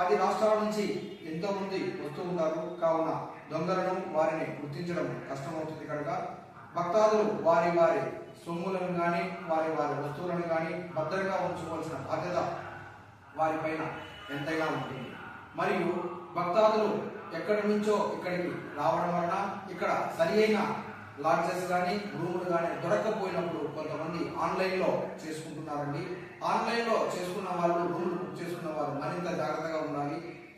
పది రాష్ట్రాల నుంచి ఎంతోమంది వస్తూ ఉంటారు కావున దొంగలను వారిని గుర్తించడం కష్టమవుతుంది కనుక భక్తాదులు వారి వారి సొమ్ములను కానీ వారి వారి వస్తువులను కానీ భద్రంగా ఉంచుకోవాల్సిన బాధ్యత వారిపైన ఎంతైనా ఉంటుంది మరియు భక్తాదులు ఎక్కడి నుంచో ఇక్కడికి రావడం వలన ఇక్కడ సరి అయిన లాడ్జెస్ కానీ రూములు కానీ దొరకకపోయినప్పుడు కొంతమంది ఆన్లైన్లో చేసుకుంటున్నారండి. ఆన్లైన్లో చేసుకున్న వాళ్ళు రూములు బుక్ చేసుకున్న వారు మరింత జాగ్రత్తగా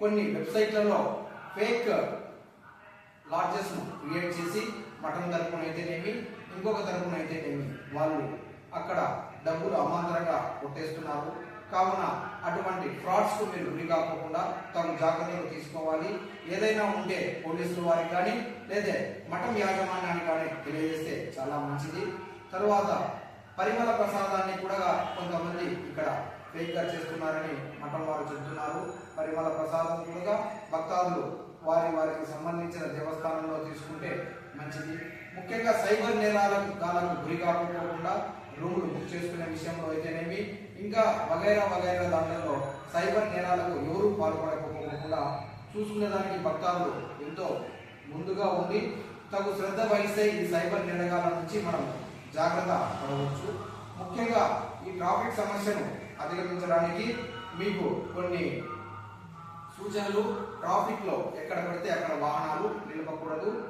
కొన్ని వెబ్సైట్లలో ఫేక్ లాడ్జెస్ను క్రియేట్ చేసి మటన్ తరపున అయితేనేమి ఇంకొక తరపున అయితేనేమి వాళ్ళు అక్కడ డబ్బులు అమాంతరంగా కొట్టేస్తున్నారు. కావున అటువంటి ఫ్రాడ్స్కు మీరు గురి కాకుండా తగు జాగ్రత్తలు తీసుకోవాలి. ఏదైనా ఉంటే పోలీసుల వారికి కానీ లేదా మఠం యాజమాన్యానికి కానీ తెలియజేస్తే చాలా మంచిది. తరువాత పరిమళ ప్రసాదాన్ని కూడా కొంతమంది ఇక్కడ ఫేక్ చేస్తున్నారని మఠం వారు చెబుతున్నారు. పరిమళ ప్రసాదం కూడా భక్తాదులు వారి వారికి సంబంధించిన దేవస్థానంలో తీసుకుంటే మంచిది. ముఖ్యంగా సైబర్ నేరాలకు దానికి గురి కాకుండా రూములు బుక్ చేసుకునే విషయంలో అయితేనేమి ఇంకా వగైరా వగైరా దాంట్లో సైబర్ నేరాలకు ఎవరు పాల్పడకపోకుండా చూసుకునేదానికి భక్తాదులు ఎంతో ముందుగా ఉండి తగు శ్రద్ధ వహిస్తే ఈ సైబర్ నేరగాల నుంచి మనం జాగ్రత్త పడవచ్చు. ముఖ్యంగా ఈ ట్రాఫిక్ సమస్యను అధిగమించడానికి మీకు కొన్ని సూచనలు. ట్రాఫిక్లో ఎక్కడ పడితే అక్కడ వాహనాలు నిలపకూడదు.